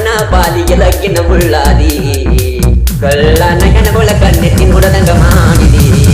கண்ணா பாதி இலக்கின உள்ளாதி கள்ள நயன போல கண்ணெத்தின் உடனங்க மாநிதி